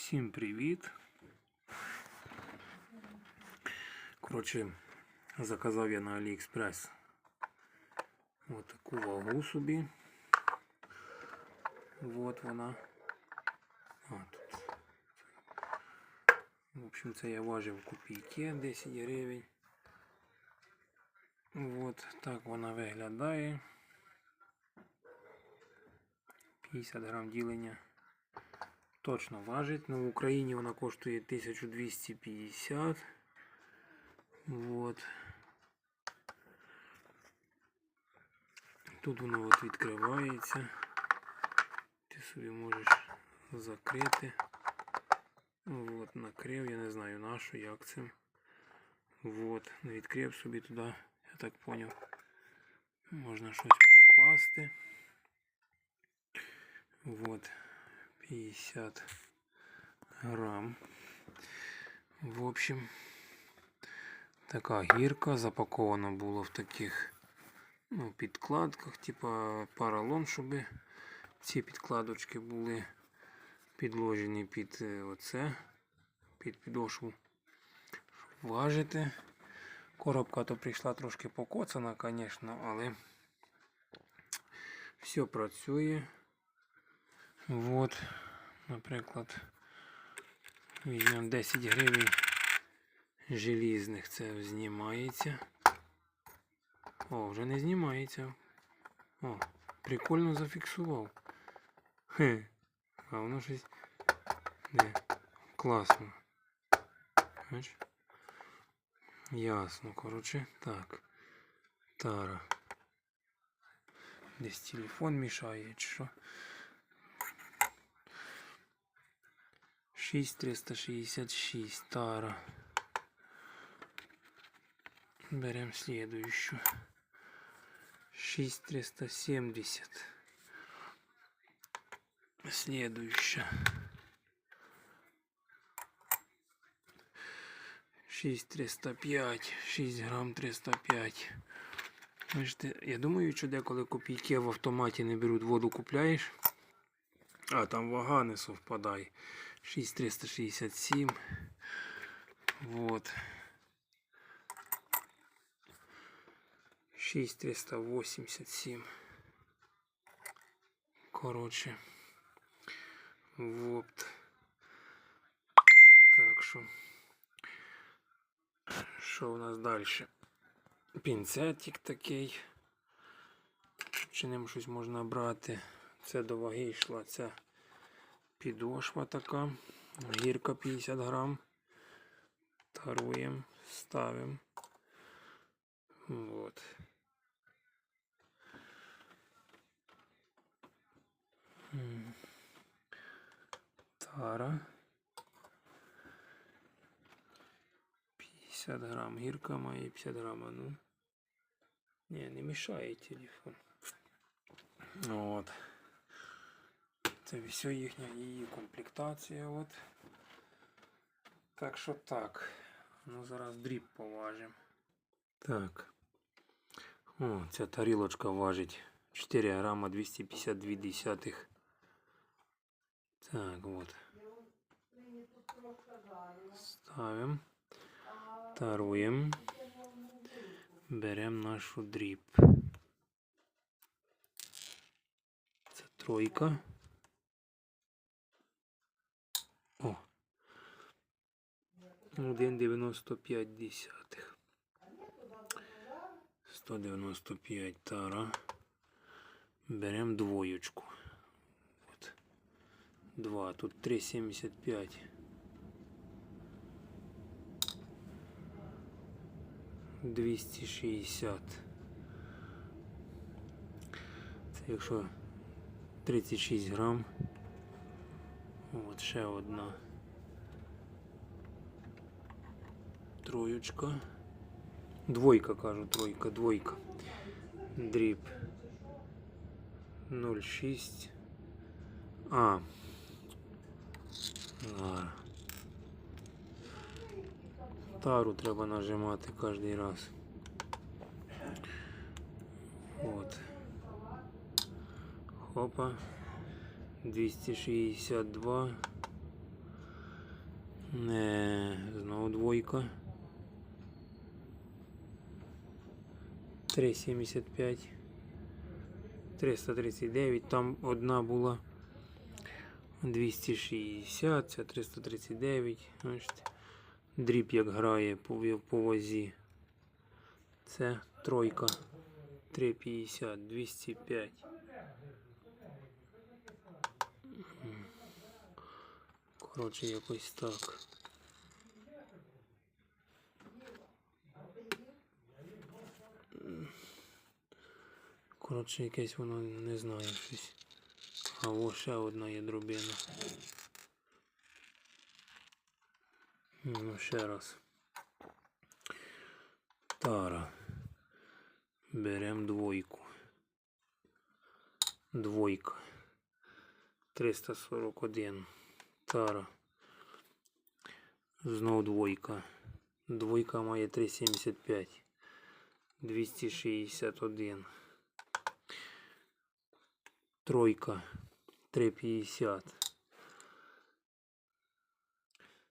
Всім привіт. Коротше, заказав я на AliExpress от таку вагу собі. Вот вона. А, тут. В общем, це я важив копійки 10 гривень. Вот так вона виглядає. 50 грам ділення точно важить. Ну, в Україні вона коштує 1250. Вот. Тут воно от відкривається. Ти собі можеш закрити. Вот, накрив, я не знаю на що, як це. Вот, відкрив собі туди, я так поняв. Можна щось покласти. Вот. 50 грам. В общем, така гірка запакована було в таких ну, підкладках, типа паралон, щоб ці підкладочки були підложені під е, оце, під підошву. Щоб важити. Коробка то прийшла трошки покоцана, звісно, але все працює. Вот, наприклад, візьмемо 10 гривень желізних, це знімається. О, вже не знімається. О, прикольно зафіксував. Хе, а воно щось не класно. Бач? Ясно, коротше, так. Тара. Десь телефон мішає, чи що? 6366 тара. Берем следующую. 6370. Следующая. 6305. 6 грам 305. Бачите, я думаю, що деколи копійки в автоматі не беруть, воду купляєш, а там вага не совпадає. 6367. Вот. 6387. Коротше. Вот. Так що. Що у нас далі? Пінцетик такий. Чи ним щось можна брати? Це до ваги йшла ця підошва така. Гірка 50 грам. Таруємо, ставимо. Вот. М. Тара. 50 грам. Гірка має 50 грам. а Ну. Не, не мішає телефон. От. Це все їхня її комплектація. От. Так що так. Ну зараз дріб поважимо. Так. О, ця тарілочка важить 4 грама 252 десятих. Так, вот. Ставим. Таруємо. Беремо нашу дріб. Це тройка. 1,95 десятих. 195 тара. Берем двоечку. Вот. Два. Тут 3,75. Двісті шістдесят. Це якщо 36 грам. От ще одна. Троєчка. Двойка, кажу, тройка, двойка. Дріб 0,6. А. Тару треба нажимати кожен раз. От. Хопа. 262. Не, знову двойка. 3,75. 339. Там одна була 260, це 339. Бачите. Дріб як грає по, по вазі. Це тройка. 3,50, 205. М. Коротше, якось так. Коротше, якесь воно не знаю щось. А о, ще одна є дробина. Ну, ще раз. Тара. Берем двойку. Двойка. 341. Тара. Знов двойка. Двойка має 3,75. 261. Тройка. 3,50.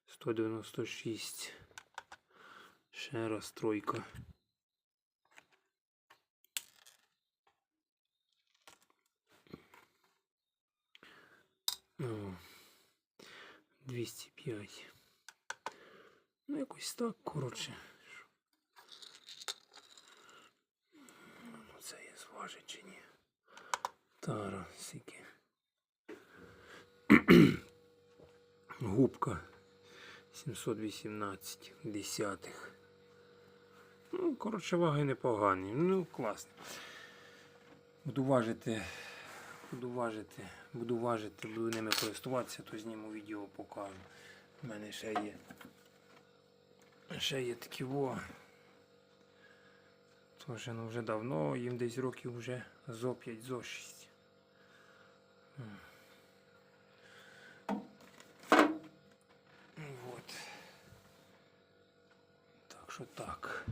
196. Ще раз тройка. О, 205. Ну, якось так, коротше. Ну, це є зважить чи ні. Тара, сіки. Губка 718 десятих. Ну, коротше, ваги непогані. Ну, класно. Буду важити, буду важити, буду важити, буду ними користуватися, то зніму відео покажу. У мене ще є. Ще є такі во. Тож ну вже давно, їм десь років вже зо 5, зо 6. Що так.